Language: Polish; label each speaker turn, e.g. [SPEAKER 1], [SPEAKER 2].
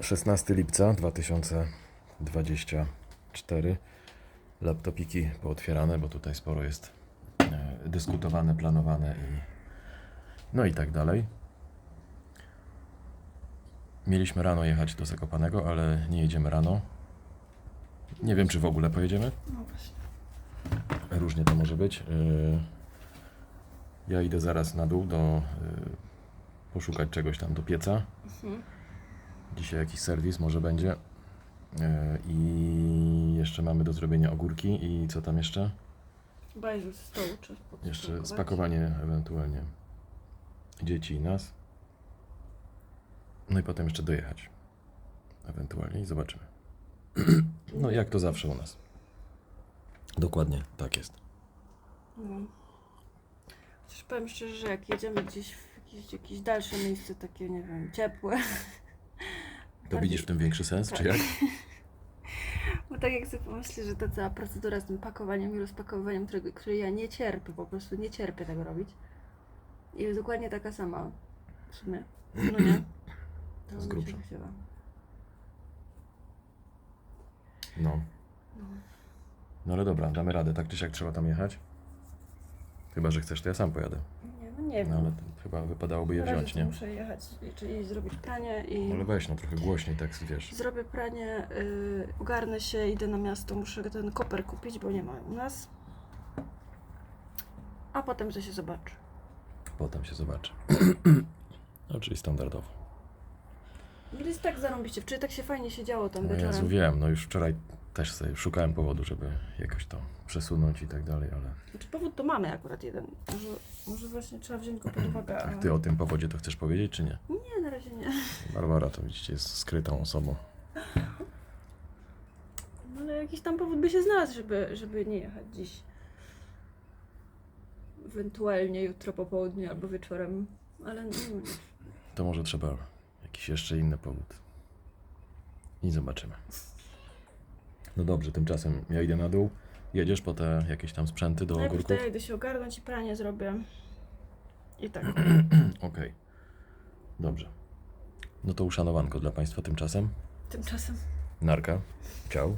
[SPEAKER 1] 16 lipca 2024. Laptopiki pootwierane, bo tutaj sporo jest e, dyskutowane, planowane i no i tak dalej. Mieliśmy rano jechać do Zakopanego, ale nie jedziemy rano. Nie wiem, czy w ogóle pojedziemy.
[SPEAKER 2] No właśnie.
[SPEAKER 1] Różnie to może być. Yy, Ja idę zaraz na dół do yy, poszukać czegoś tam do pieca.
[SPEAKER 2] Mhm.
[SPEAKER 1] Dzisiaj jakiś serwis może będzie. Yy, I jeszcze mamy do zrobienia ogórki i co tam jeszcze?
[SPEAKER 2] Bajżu z stołu trzeba
[SPEAKER 1] Jeszcze spakowanie ewentualnie dzieci i nas. No i potem jeszcze dojechać. Ewentualnie i zobaczymy. No jak to zawsze u nas. Dokładnie, tak jest.
[SPEAKER 2] No. Coś powiem szczerze, że jak jedziemy gdzieś w jakieś, jakieś dalsze miejsce, takie, nie wiem, ciepłe,
[SPEAKER 1] To widzisz w tym większy sens, czy jak?
[SPEAKER 2] bo tak jak sobie pomyślę, że ta cała procedura z tym pakowaniem i rozpakowywaniem, którego, której ja nie cierpię, po prostu nie cierpię tego robić, i jest dokładnie taka sama w sumie, no nie? To
[SPEAKER 1] Z grubsza.
[SPEAKER 2] wzięła.
[SPEAKER 1] No. No ale dobra, damy radę. Tak czy siak trzeba tam jechać. Chyba, że chcesz, to ja sam pojadę.
[SPEAKER 2] Nie, no nie wiem.
[SPEAKER 1] No ale to chyba wypadałoby je
[SPEAKER 2] Na razie
[SPEAKER 1] wziąć,
[SPEAKER 2] to
[SPEAKER 1] nie?
[SPEAKER 2] Muszę jechać, czyli zrobić pranie i...
[SPEAKER 1] Ale weź no trochę głośniej, tak wiesz.
[SPEAKER 2] Zrobię pranie, y, ogarnę się, idę na miasto, muszę ten koper kupić, bo nie ma u nas. A potem to się zobaczy.
[SPEAKER 1] Potem się zobaczy. No, czyli standardowo.
[SPEAKER 2] Jest tak zarąbiście, wczoraj tak się fajnie siedziało tam
[SPEAKER 1] No
[SPEAKER 2] wieczorem.
[SPEAKER 1] Jezu, wiem, no już wczoraj też sobie szukałem powodu, żeby jakoś to przesunąć i tak dalej, ale
[SPEAKER 2] Znaczy powód to mamy akurat jeden. Może, może właśnie trzeba wziąć go pod uwagę. A...
[SPEAKER 1] ty o tym powodzie to chcesz powiedzieć, czy nie?
[SPEAKER 2] Nie, na razie nie.
[SPEAKER 1] Barbara to widzicie jest skrytą osobą.
[SPEAKER 2] No ale jakiś tam powód by się znalazł, żeby, żeby nie jechać dziś. Ewentualnie jutro po południu albo wieczorem. Ale nie wiem.
[SPEAKER 1] To może trzeba jakiś jeszcze inny powód. I zobaczymy. No dobrze, tymczasem ja idę na dół. Jedziesz po te jakieś tam sprzęty do
[SPEAKER 2] Najpierw to
[SPEAKER 1] ogórków?
[SPEAKER 2] ja idę się ogarnąć i pranie zrobię. I tak.
[SPEAKER 1] Okej. Dobrze. No to uszanowanko dla Państwa tymczasem.
[SPEAKER 2] Tymczasem
[SPEAKER 1] Narka. Ciao.